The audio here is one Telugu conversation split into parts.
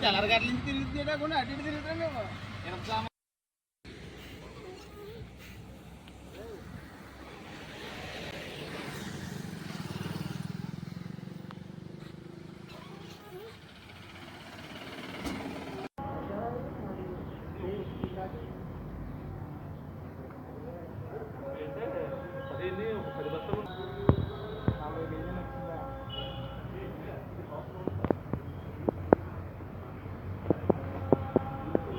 తెల్లరి గట్ల నుంచి తిరిగి కాకుండా అటు ఇటు తిరుగుతాను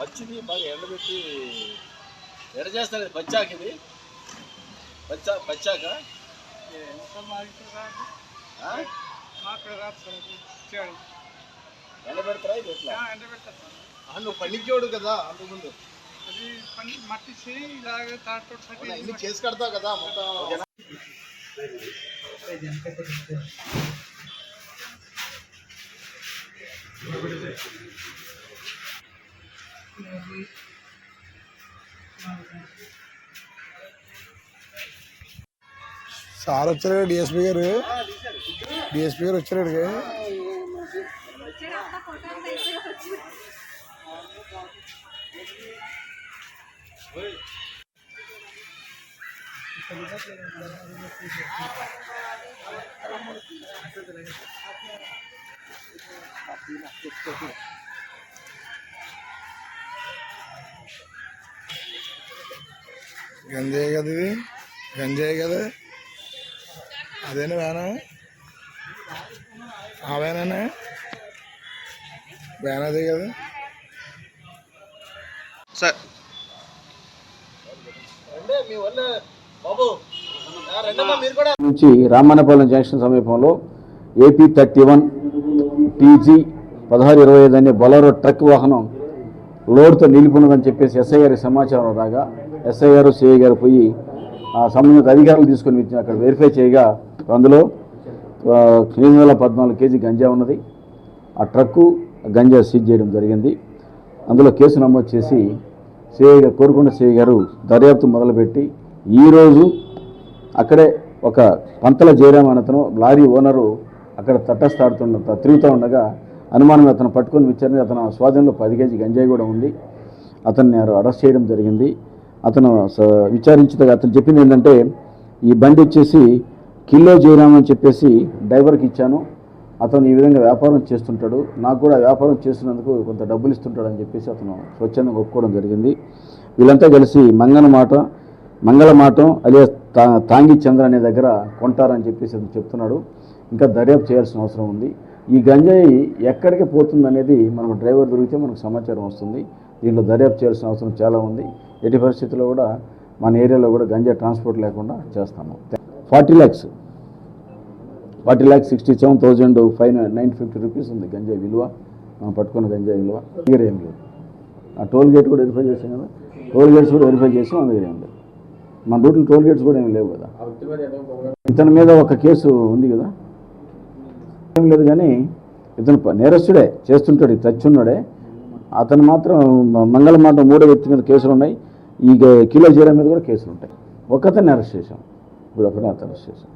పచ్చిది బాగా ఎండబెట్టి ఎడ చేస్తారు ఇది పచ్చాక ఇది. పచ్చా పచ్చాక? ఎండబెడతారా ఇది ఎట్లా? నువ్వు పండించేవాడు కదా అంతకుముందు. మట్టి ఇన్ని చేసి కడతావు కదా మొత్తం. సార్ వచ్చారు డిఎస్పీ గారు డిఎస్పీ గారు వచ్చారు ఇక్కడికి. గంజాయి కదా ఇది? గంజాయి కదా? అదేనా వేనా ఆ వేనా వేన అదే కదా? సార్. రండి మీ వల్ల. బాబు ఆ, రండమ్మా మీరు కూడా. నుంచి రామన్నపాలెం జంక్షన్ సమీపంలో ఏపీ థర్టీ వన్ టీజీ పదహారు ఇరవై ఐదు అనే బొలరో ట్రక్ వాహనం లోడ్తో నిలిపినదని చెప్పేసి ఎస్ఐ గారికి సమాచారం రాగా ఎస్ఐ గారు సిఐ గారు పోయి ఆ సంబంధిత అధికారులు తీసుకొని వచ్చి అక్కడ వెరిఫై చేయగా అందులో ఎనిమిది వందల పద్నాలుగు కేజీ గంజా ఉన్నది. ఆ ట్రక్కు గంజా సీజ్ చేయడం జరిగింది. అందులో కేసు నమోదు చేసి సిఐ గారు కోరుకొండ సిఐ గారు దర్యాప్తు మొదలుపెట్టి ఈరోజు అక్కడే ఒక పంతల జయరామ్ అనతను అతను లారీ ఓనరు అక్కడ తటస్థాడుతున్న తిరుగుతూ ఉండగా అనుమానం అతను పట్టుకొని విచారణ అతను స్వాధీనంలో పది కేజీ గంజాయి కూడా ఉంది. అతన్ని అరెస్ట్ చేయడం జరిగింది. అతను స- విచారించగా అతను చెప్పింది ఏంటంటే ఈ బండి వచ్చేసి కిలో జయరాం అని చెప్పేసి డ్రైవర్కి ఇచ్చాను. అతను ఈ విధంగా వ్యాపారం చేస్తుంటాడు. నాకు కూడా వ్యాపారం చేస్తున్నందుకు కొంత డబ్బులు ఇస్తుంటాడు అని చెప్పేసి అతను స్వచ్ఛందంగా ఒప్పుకోవడం జరిగింది. వీళ్ళంతా కలిసి మంగళమాట మంగళమాటం అదే తా తాంగి చంద్ర అనే దగ్గర కొంటారని చెప్పేసి అతను చెప్తున్నాడు. ఇంకా దర్యాప్తు చేయాల్సిన అవసరం ఉంది. ఈ గంజాయి ఎక్కడికి పోతుంది అనేది మనకు డ్రైవర్ దొరికితే మనకు సమాచారం వస్తుంది. దీంట్లో దర్యాప్తు చేయాల్సిన అవసరం చాలా ఉంది. ఎట్టి పరిస్థితుల్లో కూడా మన ఏరియాలో కూడా గంజా ట్రాన్స్పోర్ట్ లేకుండా చేస్తాము. Forty lakhs. Forty lakhs sixty seven thousand five nine fifty rupees ఉంది గంజాయి విలువ. మనం పట్టుకున్న గంజాయి విలువ. దగ్గర ఏం లేదు. ఆ టోల్ గేట్ కూడా వెరిఫై చేసాం కదా. టోల్ గేట్స్ కూడా వెరిఫై చేసాం మన దగ్గర ఏం లేదు. మన రూట్లో టోల్ గేట్స్ కూడా ఏం లేవు కదా. ఇతని మీద ఒక కేసు ఉంది కదా. ఏం లేదు కానీ ఇతను నేరస్తుడే చేస్తుంటాడు ఈ చచ్చున్నాడే అతను మాత్రం మంగళమాటం మూడో వ్యక్తి మీద కేసులు ఉన్నాయి. ఈ కిలో జీరా మీద కూడా కేసులు ఉంటాయి. ఒకతన్ని అరెస్ట్ చేశాం. ఇప్పుడు ఒకరిని అరెస్ట్ చేశాం.